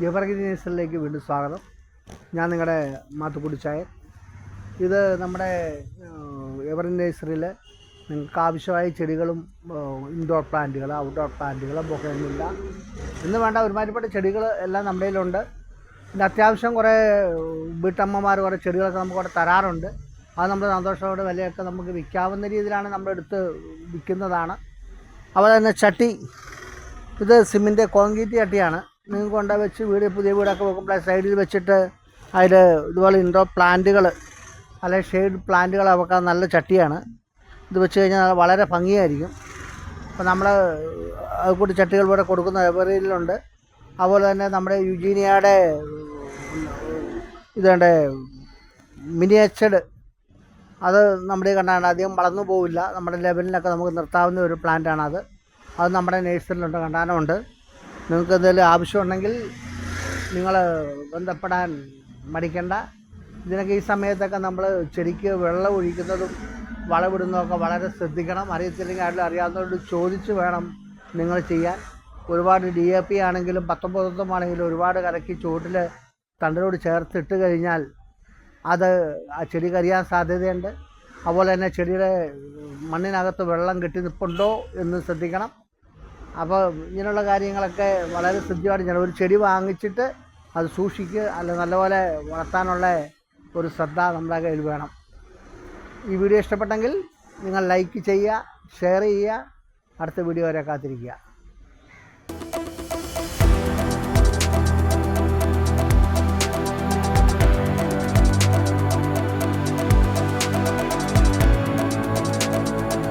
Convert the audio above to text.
ജബർഗിരി ന്യൂസിലേക്ക് വീണ്ടും സ്വാഗതം. ഞാൻ നിങ്ങളുടെ മാത്തുക്കുടി ചായൻ. ഇത് നമ്മുടെ എവർ നേഴ്സറിയിൽ നിങ്ങൾക്ക് ആവശ്യമായ ചെടികളും ഇൻഡോർ പ്ലാന്റുകൾ ഔട്ട്ഡോർ പ്ലാന്റുകൾ ബൊക്കമില്ല എന്ന് വേണ്ട ഒരുമാതിരിപ്പെട്ട ചെടികൾ എല്ലാം നമ്മുടെ കയ്യിലുണ്ട്. പിന്നെ അത്യാവശ്യം കുറേ വീട്ടമ്മമാർ കുറേ ചെടികളൊക്കെ നമുക്ക് അവിടെ തരാറുണ്ട്. അത് നമ്മൾ സന്തോഷത്തോടെ വിലയൊക്കെ നമുക്ക് വിൽക്കാവുന്ന രീതിയിലാണ് നമ്മളെടുത്ത് വിൽക്കുന്നതാണ്. അതുപോലെ തന്നെ ചട്ടി. ഇത് സിമ്മിന്റെ കോൺക്രീറ്റ് ചട്ടിയാണ്. നിങ്ങൾക്ക് കൊണ്ട വെച്ച് വീട് പുതിയ വീടൊക്കെ വെക്കുമ്പോൾ സൈഡിൽ വെച്ചിട്ട് അതിൽ ഇതുപോലെ ഇൻഡോർ പ്ലാന്റുകൾ അല്ലെങ്കിൽ ഷെയ്ഡ് പ്ലാന്റുകൾ വെക്കാൻ നല്ല ചട്ടിയാണ്. ഇത് വെച്ച് കഴിഞ്ഞാൽ വളരെ ഭംഗിയായിരിക്കും. അപ്പോൾ നമ്മൾ അതുകൂടി ചട്ടികൾ ഇവിടെ കൊടുക്കുന്ന ലൈബ്രറിയിലുണ്ട് അതുപോലെ തന്നെ നമ്മുടെ യുജീനിയയുടെ ഇതേണ്ട മിനിയേച്ചഡ് അത് നമ്മുടെ കണ്ടാണ്. അധികം വളർന്നു പോവില്ല. നമ്മുടെ ലെവലിനൊക്കെ നമുക്ക് നിർത്താവുന്ന ഒരു പ്ലാന്റാണ് അത് അത് നമ്മുടെ നേഴ്സറിയിലുണ്ട് കണ്ടാനമുണ്ട്. നിങ്ങൾക്ക് എന്തെങ്കിലും ആവശ്യമുണ്ടെങ്കിൽ നിങ്ങൾ ബന്ധപ്പെടാൻ മടിക്കണ്ട. ഇതിനൊക്കെ ഈ സമയത്തൊക്കെ നമ്മൾ ചെടിക്ക് വെള്ളം ഒഴിക്കുന്നതും വളവിടുന്നതൊക്കെ വളരെ ശ്രദ്ധിക്കണം. അറിയത്തില്ലെങ്കിൽ ആരും അറിയാവുന്നവരോട് ചോദിച്ച് വേണം നിങ്ങൾ ചെയ്യാൻ. ഒരുപാട് ഡി എ പി ആണെങ്കിലും പത്തൊമ്പതൊന്നും ആണെങ്കിലും ഒരുപാട് കലക്കി ചുവട്ടിൽ തണ്ടിനോട് ചേർത്തിട്ട് കഴിഞ്ഞാൽ അത് ആ ചെടി കരിയാൻ സാധ്യതയുണ്ട്. അതുപോലെ തന്നെ ചെടിയുടെ മണ്ണിനകത്ത് വെള്ളം കെട്ടി നിൽപ്പുണ്ടോ എന്ന് ശ്രദ്ധിക്കണം. അപ്പോൾ ഇങ്ങനെയുള്ള കാര്യങ്ങളൊക്കെ വളരെ ശ്രദ്ധയോടെ ചെയ്യണം. ഒരു ചെടി വാങ്ങിച്ചിട്ട് അത് സൂക്ഷിക്കുക അല്ല നല്ലപോലെ വളർത്താനുള്ള ഒരു ശ്രദ്ധ നമ്മുടെ കയ്യിൽ വേണം. ഈ വീഡിയോ ഇഷ്ടപ്പെട്ടെങ്കിൽ നിങ്ങൾ ലൈക്ക് ചെയ്യുക ഷെയർ ചെയ്യുക. അടുത്ത വീഡിയോ വരെ കാത്തിരിക്കുക.